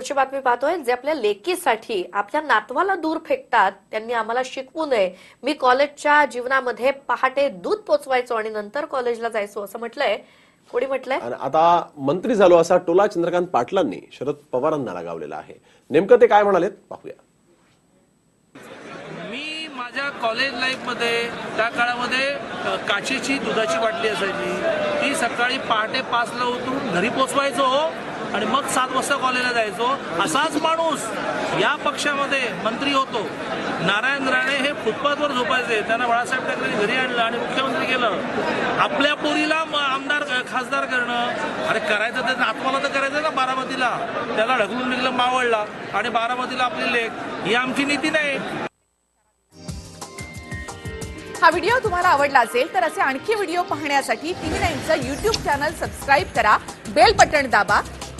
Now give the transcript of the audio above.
पुढची बातमी पाहतोय जे आपल्या लेकीसाठी आपल्या नातवाला दूर फेकतात त्यांनी आम्हाला शिकवू नये. मी कॉलेजच्या जीवनामध्ये पहाटे दूध पोचवायचो आणि नंतर कॉलेजला जायचो असं म्हटलंय. कोणी म्हटलंय? आणि आता मंत्री झालो असा टोला चंद्रकांत पाटलांनी शरद पवारांना लगावलेला आहे. नेमकं ते काय म्हणालेत? पाहूया. मी माझ्या कॉलेज लाईफमध्ये त्या काळामध्ये काचेची दुधाची बाटली असायची. ती सकाळी पहाटे पाचला उतरून घरी पोचवायचो. आणि मग सात वाजता कॉलेजला जायचो. असाच माणूस या पक्षामध्ये मंत्री होतो. नारायण राणे हे फुटपाथवर झोपायचे. त्यांना बाळासाहेब ठाकरे घरी आणलं आणि मुख्यमंत्री केलं. आपल्या पोरीला आमदार खासदार करणं. अरे करायचं तर आत्माला तर करायचं ना बारामतीला. त्याला ढकलून निघलं मावळला आणि बारामतीला आपली लेख. ही आमची नीती नाही. हा व्हिडिओ तुम्हाला आवडला असेल तर असे आणखी व्हिडिओ पाहण्यासाठी टीव्ही नाईनचं युट्यूब चॅनल सबस्क्राईब करा. बेल बटन दाबा.